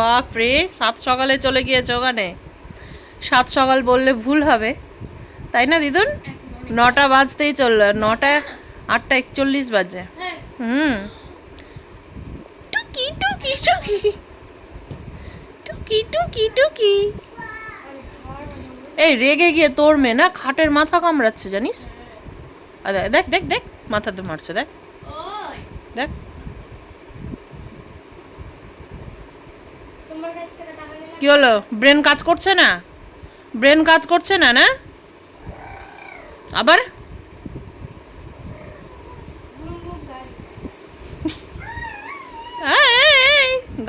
বাপ রে সাত সকালে চলে গিয়েছে ওখানে? সাত সকাল বললে ভুল হবে। তাই না দিদুন? নটা বাজতেই চলল নটা আটটা একচল্লিশ বাজে। হুম। টুকি টুকি টুকি। টুকি টুকি টুকি। এই রেগে গিয়ে তোর মেয়ে না খাটের মাথা কামড়াচ্ছে জানিস? দেখ, দেখ দেখ দেখ মাথাতে মারছে দেখ। দেখ তোমার কাছ থেকে টাকা নিলাম কি হলো? ব্রেন কাজ করছে না? ব্রেন কাজ করছে না না? আবার?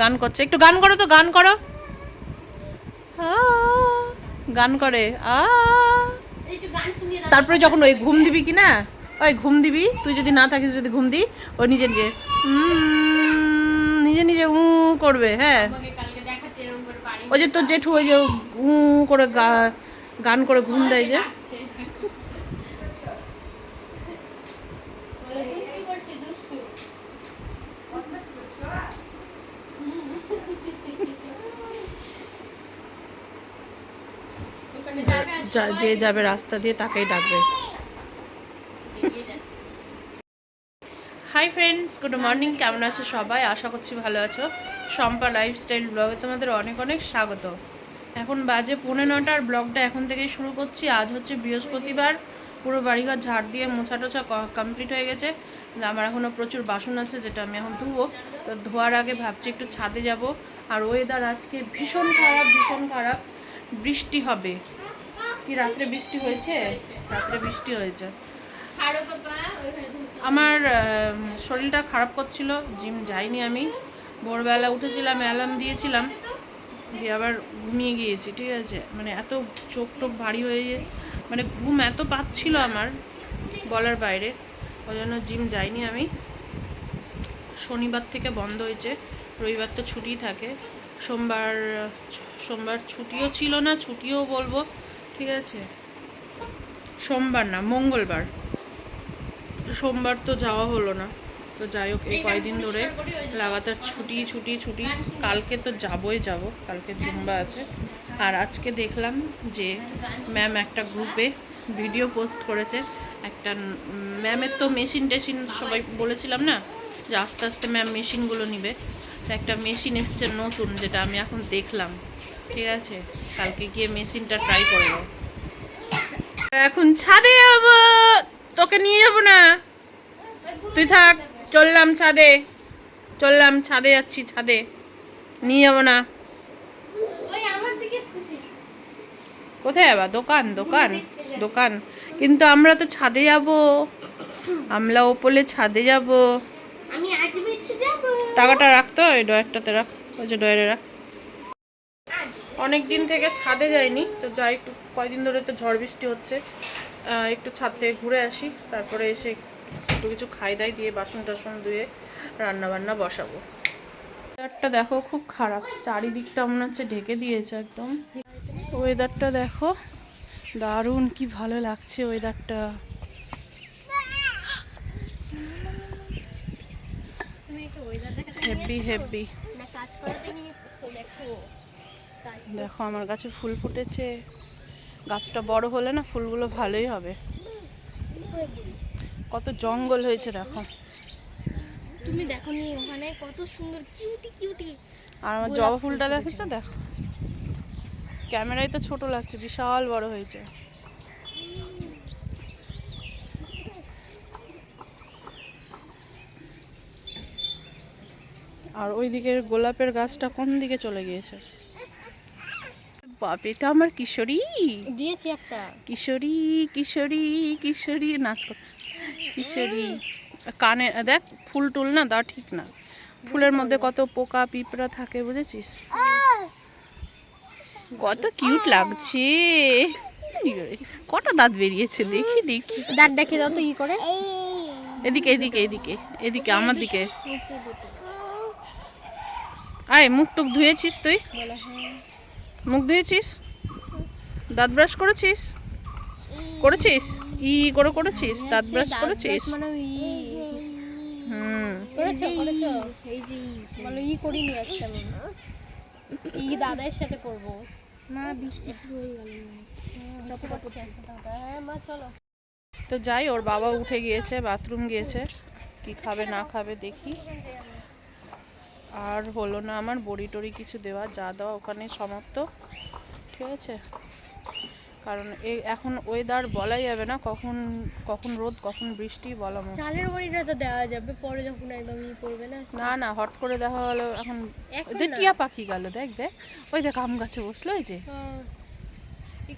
গান করছে। একটু গান করো তো, গান করো। গান করে। তারপরে যখন ওই ঘুম দিবি কি না? ওই ঘুম দিবি, তুই যদি না থাকিস, যদি ঘুম দি, ও নিজে নিজে নিজে নিজে উ করবে হ্যাঁ আমাকে কালকে দেখাচ্ছে এরকম করে বাড়ি ওই যে তোর জেঠু ওই যে করে গান করে ঘুম দেয় যে। যে যাবে রাস্তা দিয়ে তাকেই ডাকবে। হাই ফ্রেন্ডস গুড মর্নিং কেমন আছো সবাই? আশা করছি ভালো আছো। শম্পা লাইফস্টাইল ব্লগে তোমাদের অনেক অনেক স্বাগত। এখন বাজে পৌনে নটার ব্লগটা এখন থেকেই শুরু করছি। আজ হচ্ছে বৃহস্পতিবার, পুরো বাড়িঘর ঝাড় দিয়ে মোছা টোছা কমপ্লিট হয়ে গেছে। আমার এখনও প্রচুর বাসন আছে যেটা আমি এখন ধুবো। তো ধোয়ার আগে ভাবছি একটু ছাদে যাব। আর ওয়েদার আজকে ভীষণ খারাপ ভীষণ খারাপ। বৃষ্টি হবে। কি রাত্রে বৃষ্টি হয়েছে? রাত্রে বৃষ্টি হয়েছে। আমার শরীরটা খারাপ করছিল জিম যাইনি আমি। ভোরবেলা উঠেছিলাম অ্যালার্ম দিয়েছিলাম, দিয়ে আবার ঘুমিয়ে গিয়েছি, ঠিক আছে? মানে এত চোখ টোক ভারী হয়ে মানে ঘুম এত পাচ্ছিল আমার বলার বাইরে ওই জন্য জিম যাইনি আমি। শনিবার থেকে বন্ধ হয়েছে, রবিবার তো ছুটি থাকে। সোমবার সোমবার ছুটিও ছিল না, ছুটিও বলব, ঠিক আছে? সোমবার না, মঙ্গলবার। সোমবার তো যাওয়া হলো না। তো যাই হোক, এই কয়দিন ধরে লাগাতার ছুটি ছুটি ছুটি। কালকে তো যাবই যাব, কালকে জুম্বা আছে। আর আজকে দেখলাম যে ম্যাম একটা গ্রুপে ভিডিও পোস্ট করেছে। একটা ম্যামের তো মেশিন টেশিন সবাই বলেছিলাম না? যে আস্তে আস্তে ম্যাম মেশিনগুলো নিবে। তো একটা মেশিন এসছে নতুন, যেটা আমি এখন দেখলাম। ঠিক আছে? কালকে গিয়ে মেশিনটা ট্রাই করব এখন ছাদে যাব! তোকে নিয়ে যাব না? তুই থাক। চললাম ছাদে। চললাম ছাদে যাচ্ছি ছাদে। নিয়ে যাব না। কোথায় যাবা দোকান দোকান দোকান। কিন্তু আমরা তো ছাদে যাব। আমরা ওপরে ছাদে যাব। টাকাটা রাখতো ওই ডয়ারটাতে রাখ। ওই যে ডয়ারে রাখ। অনেক দিন থেকে ছাদে যাইনি তো যাই একটু কয়দিন ধরে তো ঝড় বৃষ্টি হচ্ছে। একটু ছাদ থেকে ঘুরে আসি তারপরে এসে একটু কিছু খাই দাই দিয়ে বাসন টাসন ধুয়ে রান্না বান্না বসাবো। ওয়েদারটা দেখো খুব খারাপ। চারিদিকটা মনে হচ্ছে ঢেকে দিয়েছে একদম। ওয়েদারটা দেখো, দারুণ কি ভালো লাগছে ওয়েদারটা হেভি হেভি দেখো আমার গাছে ফুল ফুটেছে। গাছটা বড় হলে না ফুলগুলো ভালোই হবে। কত জঙ্গল হয়েছে দেখো। তুমি দেখো নি ওখানে কত সুন্দর কিউটি কিউটি আর আমার জবা ফুলটা। দেখেছ? দেখো। ক্যামেরায় তো ছোট লাগছে বিশাল বড় হয়েছে। আর ওই দিকের গোলাপের গাছটা কোন দিকে চলে গিয়েছে? বাপ এটা আমার কিশোরী। দিয়েছি একটা। কিশোরী কিশোরী কিশোরী নাচ করছে। কিশোরী। কানে দেখ ফুল টুল না দা ঠিক না। ফুলের মধ্যে কত পোকা পিঁপড়া থাকে বুঝেছিস? কত কিউট লাগছে। কটা দাঁত বেরিয়েছে দেখি দেখি। দাঁত দেখে দাও তো ই করে। এদিকে এদিকে এদিকে এদিকে আমার দিকে। আয় মুখ টুক ধুয়েছিস তুই? মুখ ধুয়েছিস? দাঁত ব্রাশ করেছিস? করেছিস? ই করে করেছিস? দাঁত ব্রাশ করেছিস? মানে হুম। করেছ করেছ? এই যে বলো ই করিনি আজকে আমি ই দাদার সাথে করব। মা বৃষ্টি শুরু হয়ে গেল। হ্যাঁ মা চলো। তো যাই ওর বাবা উঠে গিয়েছে বাথরুম গিয়েছে। কি খাবে না খাবে দেখি। আর হলো না আমার বড়ি টড়ি কিছু দেওয়া যা দেওয়া ওখানে সমাপ্ত ঠিক আছে? কারণ এই এখন ওয়েদার বলাই যাবে না কখন কখন রোদ কখন বৃষ্টি বলা মুশকিল। চালের বড়িটা তো দেওয়া যাবে পরে যখন একদম ই করবে না। না না হট করে দেখা হলো এখন ওদের টিয়া পাখি গেল দেখ দেখ। ওই দেখ আম গাছে বসল ওই যে। এই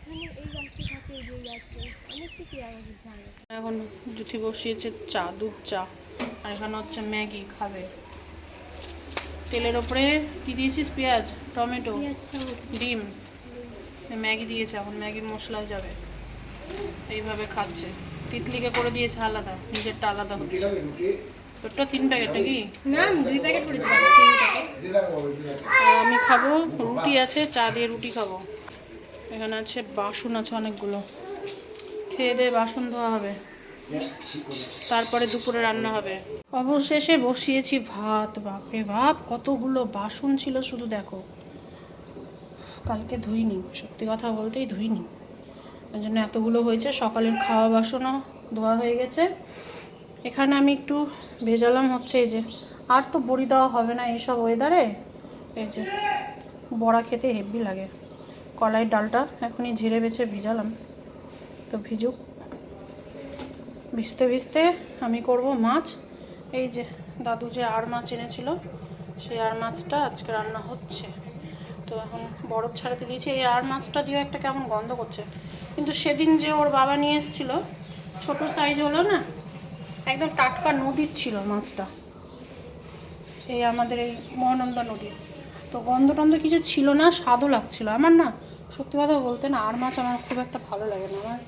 এখন। জুথি বসিয়েছে চা দুধ চা আর এখানে হচ্ছে ম্যাগি খাবে। তেলের ওপরে কি দিয়েছিস? পেঁয়াজ টমেটো ডিম। ম্যাগি দিয়েছে এখন ম্যাগির মশলাও যাবে। এইভাবে খাচ্ছে। তিতলিকে করে দিয়েছে আলাদা নিজেরটা আলাদা হচ্ছে। তোরটা তিন প্যাকেট নাকি? দুই প্যাকেট আমি খাব রুটি আছে চা দিয়ে রুটি খাব। এখানে আছে বাসন আছে অনেকগুলো। খেয়ে দিয়ে বাসন ধোয়া হবে। তারপরে দুপুরে রান্না হবে। অবশেষে বসিয়েছি ভাত। বাপরে বাপ, কতগুলো বাসন ছিল শুধু দেখো। কালকে ধুইনি, সত্যি কথা বলতেই ধুইনি। ওই জন্য এতগুলো হয়েছে, সকালের খাওয়া বাসনও ধোয়া হয়ে গেছে। এখানে আমি একটু ভেজালাম হচ্ছে এই যে, আর তো বড়ি দেওয়া হবে না এইসব ওয়েদারে এই যে, বড়া খেতে হেভি লাগে। কলাই ডালটা এখনই ঝেড়ে বেছে ভিজালাম। তো ভিজুক। ভিজতে ভিজতে আমি করব মাছ। এই যে দাদু যে আর মাছ এনেছিল, সেই আর মাছটা আজকে রান্না হচ্ছে। তো এখন বরফ ছাড়াতে দিয়েছি। এই আর মাছটা দিয়ে একটা কেমন গন্ধ করছে। কিন্তু সেদিন যে ওর বাবা নিয়ে এসেছিল, ছোট সাইজ হলো না, একদম টাটকা নদীর ছিল মাছটা। এই আমাদের এই মহানন্দা নদীর তো গন্ধ টন্ধ কিছু ছিল না, স্বাদও লাগছিল। আমার না, সত্যি কথা বলতে না আর মাছ আমার খুব একটা ভালো লাগে না। আমার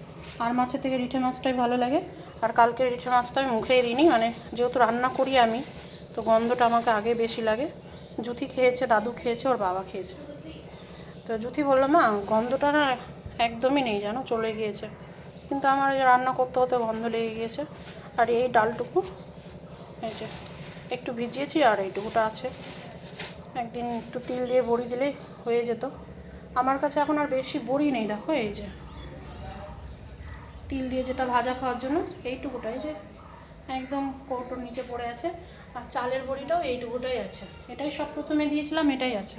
আর মাছের থেকে রিঠে মাছটাই ভালো লাগে। আর কালকে রিঠে মাছটা আমি মুখেই দিইনি মানে যেহেতু রান্না করি আমি, তো গন্ধটা আমাকে আগে বেশি লাগে। জুথি খেয়েছে, দাদু খেয়েছে, ওর বাবা খেয়েছে। তো জুথি বলল, মা, গন্ধটা না একদমই নেই জানো, চলে গিয়েছে। কিন্তু আমার রান্না করতে হতে গন্ধ লেগে গিয়েছে। আর এই ডালটুকু, এই যে একটু ভিজিয়েছি আর এইটুকুটা আছে। একদিন একটু তিল দিয়ে বড়ি দিলেই হয়ে যেত। আমার কাছে এখন আর বেশি বড়ি নেই, দেখো এই যে। তিল দিয়ে যেটা ভাজা খাওয়ার জন্য, এইটুকুটাই যে একদম কৌটোর নিচে পড়ে আছে। আর চালের বড়িটাও এইটুকুটাই আছে। এটাই সব প্রথমে দিয়েছিলাম, এটাই আছে।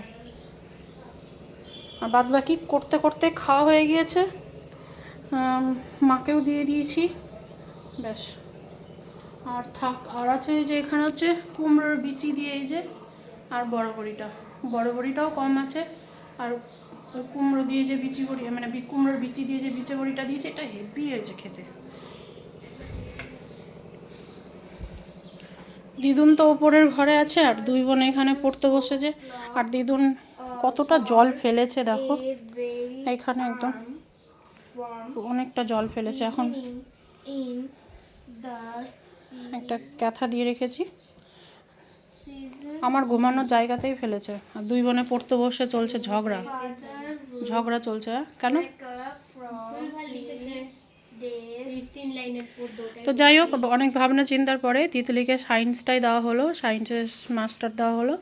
আর বাদ বাকি করতে করতে খাওয়া হয়ে গিয়েছে। মাকেও দিয়ে দিয়েছি। ব্যাস। আর থাক, আর আছে যে এখানে হচ্ছে কুমড়োর বিচি দিয়ে এই যে, আর বড় বড়িটা। বড় বড়িটাও কম আছে। আর কুমড়ো দিয়ে যে বিচি বড়ি মানে কুমড়োর বিচি দিয়ে যে বিচি বড়িটা দিয়েছে, এটা হেভি হয়েছে খেতে। দিদুন তো ওপরের ঘরে আছে, আর দুই বোন এখানে পড়তে বসেছে। আর দিদুন কতটা জল ফেলেছে, দেখো। এখানে একদম অনেকটা জল ফেলেছে, এখন একটা ক্যাথা দিয়ে রেখেছি। আমার ঘুমানোর জায়গাতেই ফেলেছে, আর দুই বোনে পড়তে বসে চলছে ঝগড়া। ঝগড়া চলছে হ্যাঁ? কেন? ওটা তো যাই হোক অনেক ভাবনা চিন্তার পরে তিতলিকে সায়েন্সটাই দেওয়া হলো সায়েন্সের মাস্টার দেওয়া হলো।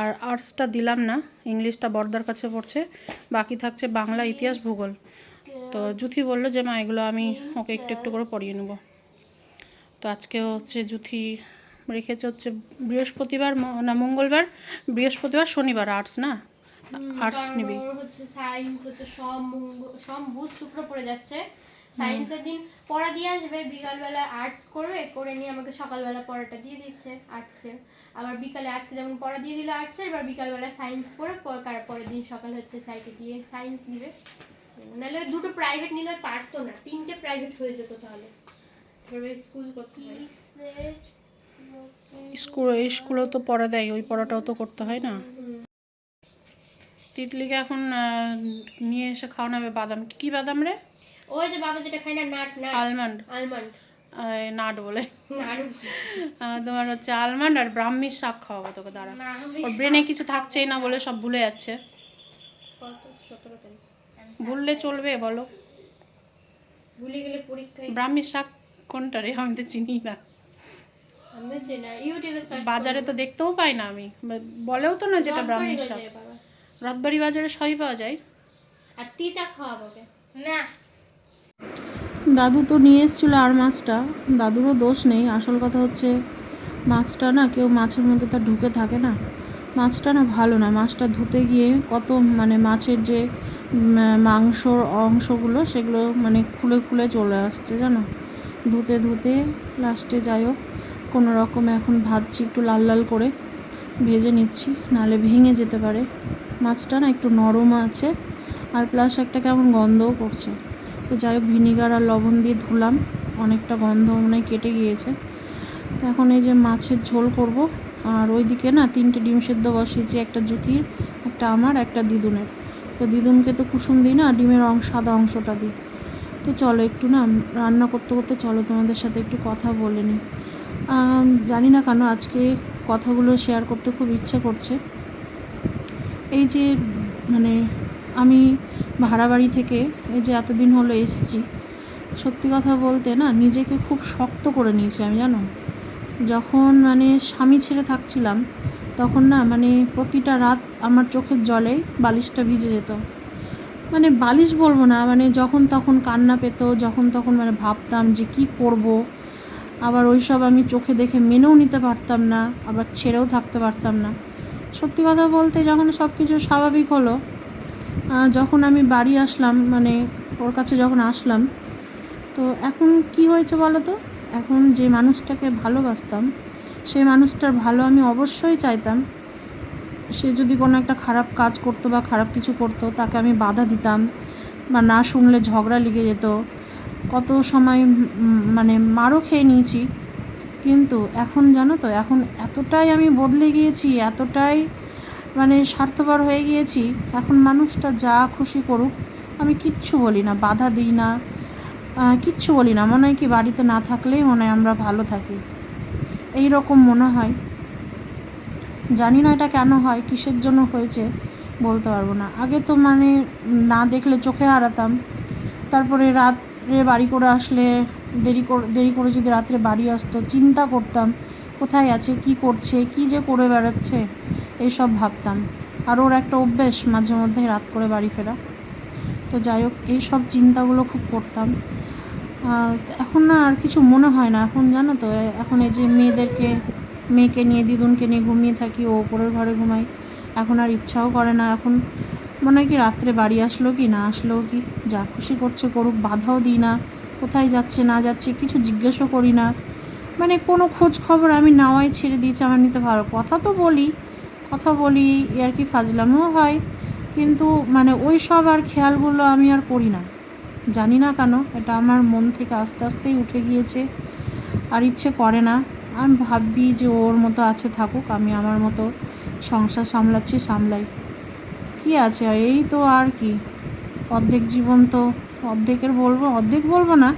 আর আর্টসটা দিলাম না ইংলিশটা বর্দার কাছে পড়ছে বাকি থাকছে বাংলা ইতিহাস ভূগোল। তো জুথি বলল যে মা এগুলো আমি ওকে একটু একটু করে পড়িয়ে নেব। তো আজকে হচ্ছে জুথি রেখেছে হচ্ছে বৃহস্পতিবার না মঙ্গলবার বৃহস্পতিবার শনিবার আর্টস না? আর্টস নিবি। হচ্ছে সায়েন্স হচ্ছে সব সব বুধ শুক্র পড়ে যাচ্ছে। সায়েন্সের দিন পড়া দিয়ে আসবে বিকালবেলা আর্টস করবে করে নিয়ে আমাকে সকালবেলা পড়াটা দিয়ে দিচ্ছে আর্টসের আবার বিকালে আজকে যেমন পড়া দিয়ে দিল আর্টসের এবার বিকালবেলা সায়েন্স পড়ে পরের দিন সকাল হচ্ছে গিয়ে সায়েন্স দিবে। নাহলে দুটো প্রাইভেট নিলে পারতো না তিনটে প্রাইভেট হয়ে যেত তাহলে। স্কুল করতে স্কুল স্কুলেও তো পড়া দেয় ওই পড়াটাও তো করতে হয় না? তিতলিকে এখন নিয়ে এসে খাওয়ানো হবে বাদাম। কি বাদাম রে? ওই যে বাবা যেটা খায় না nut nut. Almond. Almond. Nut বলে। তোমার হচ্ছে আলমন্ড আর ব্রাহ্মীর শাক খাওয়াবো তোকে দাঁড়া। ওর ব্রেনে কিছু থাকছেই না বলে সব ভুলে যাচ্ছে। ভুললে চলবে বলো। ভুলে গেলে পরীক্ষায়। ব্রাহ্মীর শাক কোনটা রে? আমি তো চিনি না। বাজারে তো দেখতেও পাই না আমি। বলেও তো না যেটা ব্রাহ্মীর শাক। রাতবাড়ি বাজারে সবই পাওয়া যায়। আর তিতা খাওয়াবো না। দাদু তো নিয়ে এসেছিল আর মাছটা। দাদুরও দোষ নেই। আসল কথা হচ্ছে মাছটা না কেউ মাছের মধ্যে তা ঢুকে থাকে না। মাছটা না ভালো না। মাছটা ধুতে গিয়ে কত মানে মাছের যে মাংসর অংশগুলো সেগুলো মানে খুলে খুলে চলে আসছে জানো? ধুতে ধুতে লাস্টে যাই হোক কোনো রকমে এখন ভাজছি একটু লাল লাল করে। ভেজে নিচ্ছি নাহলে ভেঙে যেতে পারে। মাছটা না একটু নরম আছে আর প্লাস একটা কেমন গন্ধও করছে। তো যাই হোক ভিনিগার আর লবণ দিয়ে ধুলাম, অনেকটা গন্ধ মনে কেটে গিয়েছে। তো এখন এই যে মাছের ঝোল করব, আর ওইদিকে না তিনটে ডিম সেদ্ধ বসিয়েছি, একটা জুথির, একটা আমার, একটা দিদুনের। তো দিদুনকে তো কুসুম দিই না, ডিমের অংশ সাদা অংশটা দিই। তো চলো একটু না রান্না করতে করতে চলো, তোমাদের সাথে একটু কথা বলে নিই। জানি না কেন আজকে কথাগুলো শেয়ার করতে খুব ইচ্ছে করছে। এই যে মানে আমি ভাড়া বাড়ি থেকে এই যে এতদিন হলো এসেছি, সত্যি কথা বলতে না, নিজেকে খুব শক্ত করে নিয়েছি আমি, জানো? যখন মানে স্বামী ছেড়ে থাকছিলাম, তখন না মানে প্রতিটা রাত আমার চোখের জলে বালিশটা ভিজে যেত। মানে বালিশ বলব না মানে যখন তখন কান্না পেত, যখন তখন মানে ভাবতাম যে কি করব, আবার ওইসব আমি চোখে দেখে মেনেও নিতে পারতাম না, আবার ছেড়েও থাকতে পারতাম না। সত্যি কথা বলতে যখন সব কিছু স্বাভাবিক হলো যখন আমি বাড়ি আসলাম মানে ওর কাছে যখন আসলাম, তো এখন কি হয়েছে বলো তো এখন যে মানুষটাকে ভালোবাসতাম সেই মানুষটার ভালো আমি অবশ্যই চাইতাম। সে যদি কোনো একটা খারাপ কাজ করতো বা খারাপ কিছু করতো, তাকে আমি বাধা দিতাম বা না শুনলে ঝগড়া লেগে যেত। কত সময় মানে মারও খেয়ে নিয়েছি। কিন্তু এখন জানো তো, এখন এতটাই আমি বদলে গিয়েছি, এতটাই মানে স্বার্থপর হয়ে গিয়েছি, এখন মানুষটা যা খুশি করুক, আমি কিচ্ছু বলি না, বাধা দিই না কিচ্ছু বলি না, মনে হয় কি বাড়িতে না থাকলেই মনে হয় আমরা ভালো থাকি। এই রকম মনে হয়। জানি না এটা কেন হয়, কিসের জন্য হয়েছে বলতে পারব না। আগে তো মানে না দেখলে চোখে হারাতাম, তারপরে রাত্রে বাড়ি করে আসলে দেরি করে দেরি করে যদি রাত্রে বাড়ি আসতো, চিন্তা করতাম, কোথায় আছে, কি করছে, কি যে করে বেড়াচ্ছে এইসব ভাবতাম। আর ওর একটা অভ্যেস, মাঝে মধ্যে রাত করে বাড়ি ফেরা। তো যাই হোক, এইসব চিন্তাগুলো খুব করতাম। এখন না আর কিছু মনে হয় না। এখন জানো তো এখন এই যে মেয়েদেরকে, মেয়েকে নিয়ে, দিদুনকে নিয়ে ঘুমিয়ে থাকি, ও ওপরের ঘরে ঘুমাই এখন আর ইচ্ছাও করে না। এখন মনে হয় কি রাত্রে বাড়ি আসলো কি, না আসলো কি, যা খুশি করছে করুক, বাধাও দিই না। কোথায় যাচ্ছে, না যাচ্ছে, কিছু জিজ্ঞেসও করি না। মানে কোনো খোঁজ খবর আমি নেওয়াই ছেড়ে দিয়েছি আমার নিতে ভালো। কথা তো বলি, কথা বলি আর কি ফাজলামও হয়। কিন্তু মানে ওই সব আর খেয়ালগুলো আমি আর করি না। জানি না কেন, এটা আমার মন থেকে আস্তে আস্তেই উঠে গিয়েছে। আর ইচ্ছে করে না। আমি ভাবি যে ওর মতো আছে থাকুক, আমি আমার মতো সংসার সামলাচ্ছি, সামলাই। কি আছে? এই তো আর কি। অর্ধেক জীবন তো অর্ধেকের বলব, অর্ধেক বলব না।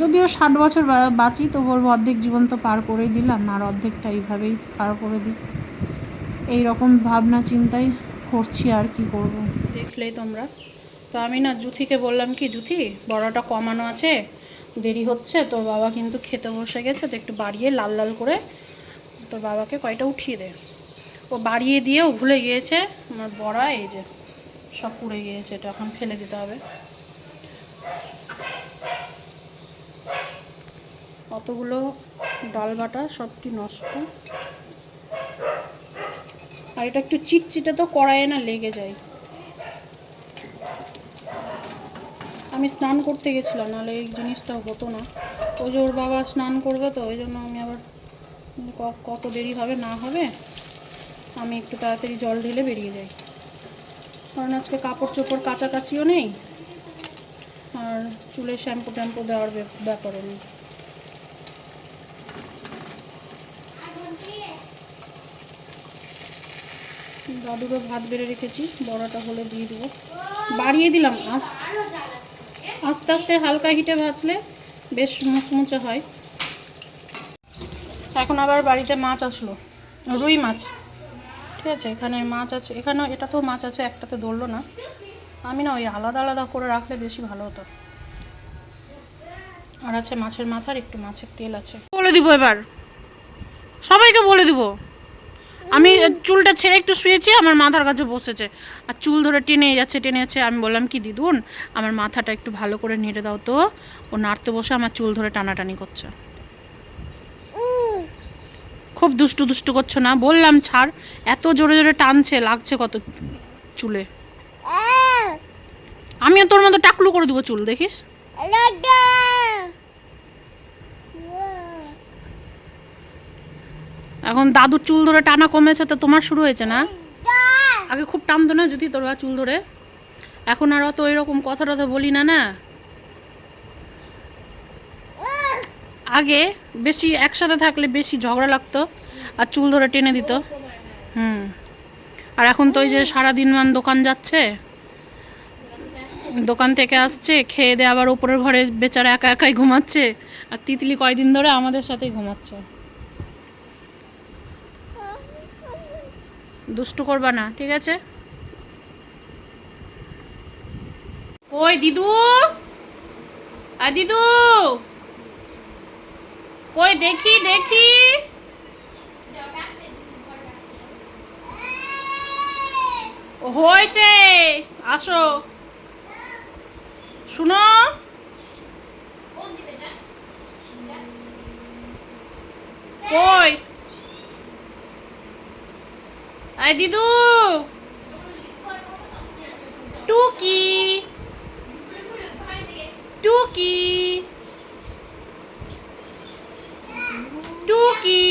যদিও ষাট বছর বাঁচি, তো বলব অর্ধেক জীবন তো পার করেই দিলাম, আর অর্ধেকটা এইভাবেই পার করে দিই। এই রকম ভাবনা চিন্তাই করছি আর কি করব। দেখলেই তোমরা। তো আমি না জুথিকে বললাম কি, জুথি, বড়াটা কমানো আছে, দেরি হচ্ছে, তোর বাবা কিন্তু খেতে বসে গেছে, তো একটু বাড়িয়ে লাল লাল করে তোর বাবাকে কয়টা উঠিয়ে দে। ও বাড়িয়ে দিয়েও ভুলে গিয়েছে, আমার বড়া এই যে। সব পুড়ে গিয়েছে, এটা এখন ফেলে দিতে হবে। অতগুলো ডাল বাটা, সবটি নষ্ট। আর এটা একটু চিটচিটে তো কড়াইয়ে না লেগে যায়। আমি স্নান করতে গেছিলাম, নাহলে এই জিনিসটা হতো না। ওই যে ওর বাবা স্নান করবে তো, ওই জন্য আমি আবার কত দেরি হবে না হবে, আমি একটু তাড়াতাড়ি জল ঢেলে বেরিয়ে যাই। কারণ আজকে কাপড় চোপড় কাচাকাচিও নেই। আর চুলে শ্যাম্পু ট্যাম্পু দেওয়ার ব্যাপ- ব্যাপারও নেই। দাদুরও ভাত বেড়ে রেখেছি, বড়াটা হলে দিয়ে দেবো। বাড়িয়ে দিলাম আস- আস্তে আস্তে হালকা হিটে ভাজলে বেশ মুচমুচে হয়। এখন আবার বাড়িতে মাছ আসলো, রুই মাছ। ঠিক আছে এখানে মাছ আছে। এখানে এটাতেও মাছ আছে একটাতে ধরলো না। আমি না ওই আলাদা আলাদা করে রাখলে বেশি ভালো হতো। আর আছে মাছের মাথার একটু মাছের তেল আছে। বলে দিব এবার। সবাইকে বলে দিব। আমি চুলটা ছেড়ে একটু শুয়েছি আমার মাথার কাছে বসেছে। আর চুল ধরে টেনে যাচ্ছে টেনে যাচ্ছে। আমি বললাম কি দিদুন আমার মাথাটা একটু ভালো করে নেড়ে দাও তো। ও নাড়তে বসে আমার চুল ধরে টানাটানি করছে। খুব দুষ্টু দুষ্টু করছ না? বললাম, ছাড়। এত জোরে জোরে টানছে, লাগছে কত চুলে। আমিও তোর মতো টাকলু করে দেবো চুল, দেখিস? এখন দাদুর চুল ধরে টানা কমেছে তো তোমার শুরু হয়েছে না? আগে খুব টানতো না যদি তোর চুল ধরে? এখন আর অত এরকম কথা টথা বলি না না? আগে বেশি একসাথে থাকলে বেশি ঝগড়া লাগতো আর চুল ধরে টেনে দিত। হুম। আর এখন তো ওই যে সারাদিন মান দোকান যাচ্ছে, দোকান থেকে আসছে, খেয়ে দিয়ে আবার উপরের ঘরে বেচারা একা একাই ঘুমাচ্ছে, আর তিতলি কয়দিন ধরে আমাদের সাথেই ঘুমাচ্ছে। দুষ্টু করবা না, ঠিক আছে? কই দিদু? আ দিদু! কই দেখি দেখি। হয়েছে। আসো। শুনো। কই? আই দিদু। টুকি। টুকি। টুকি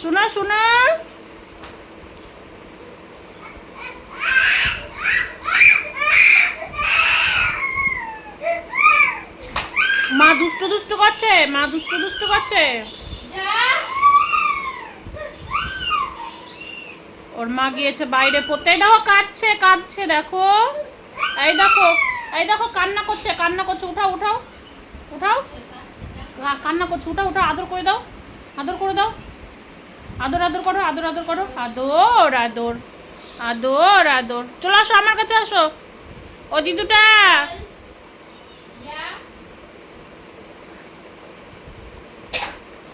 শোনা শোনা। মা দুষ্টু দুষ্টু করছে, মা দুষ্টু দুষ্টু করছে। ওর মা গিয়েছে বাইরে পড়তে। দেখো, কাঁদছে কাঁদছে, দেখো। এই দেখো এই দেখো, কান্না করছে কান্না করছে। উঠাও উঠাও। উঠাও। কান্না করছ, উঠাও উঠাও, আদর করে দাও, আদর করে দাও। আদর আদর করো, আদর আদর করো। আদর আদর আদর আদর। চলো আসো, আমার কাছে আসো। ও দিদুটা।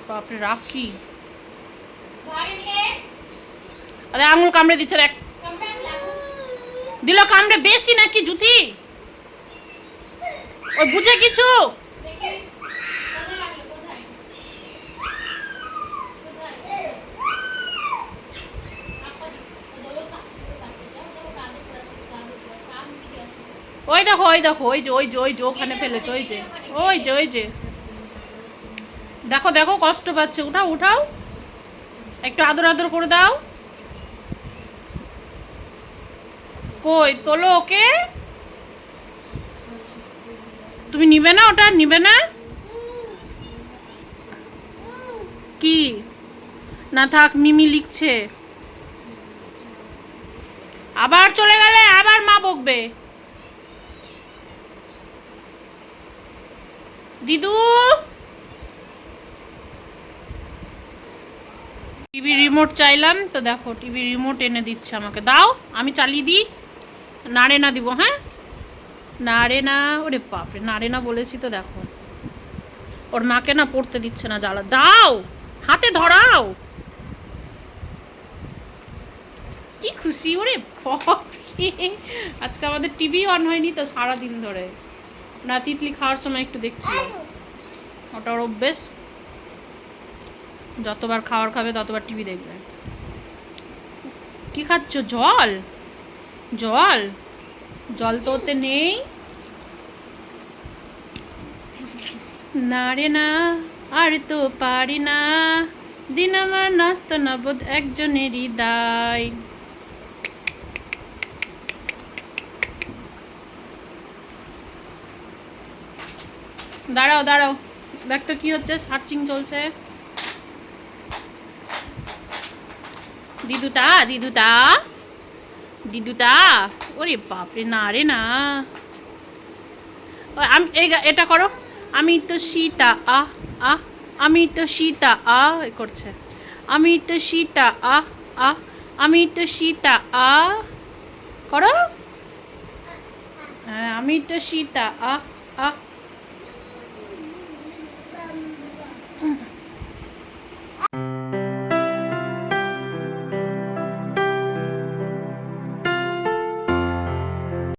বাপরে রাখ আরে, আঙুল কামড়ে দিচ্ছে, দেখ। দিল কামড়ে বেশি নাকি, জুতি? ওই বুঝে কিছু? ওই দেখো ওই দেখো, ওই যে ওই যে ওই যে, ওখানে ফেলেছে, ওই যে ওই যে ওই যে। দেখো দেখো, কষ্ট পাচ্ছে। উঠাও উঠাও। একটু আদর আদর করে দাও। কই, তোলো ওকে? তুমি নিবে না ওটা? নিবে না? কি? না থাক, মিমি লিখছে। আবার চলে গেলে, আবার মা বকবে। দিদু? টিভি রিমোট চাইলাম, তো দেখো, টিভি রিমোট এনে দিচ্ছে আমাকে। দাও, আমি চালিয়ে দিই। নাড়ে না দিব হ্যাঁ? নাড়ে না ওরে বাপরে নাড়ে না বলেছি তো দেখো। ওর মাকে না পড়তে দিচ্ছে না জ্বালা। দাও, হাতে ধরাও। কি খুশি, ওরে বাপরে। আজকে আমাদের টিভি অন হয়নি তো সারা দিন ধরে। না তিতলি খাওয়ার সময় একটু দেখছি। ওটা ওর অভ্যেস। যতবার খাবার খাবে, ততবার টিভি দেখবে। কি খাচ্ছ? জল? জল? জল তো ওতে নেই। না রে না, আর তো পারি না। দিন আমার নাস্ত নবদ একজনেরই দায়। দাঁড়াও দাঁড়াও। দেখ তো কি হচ্ছে? সার্চিং চলছে। দিদুটা দিদুটা। দিদুটা, ওরে বাপরে, না রে, না। আমি এটা করো। আমি তো সীতা, আ আ, আমি তো সীতা, আ করছে। আমি তো সীতা, আ আ, আমি তো সীতা, আ। করো। হ্যাঁ আমি তো সীতা, আ আ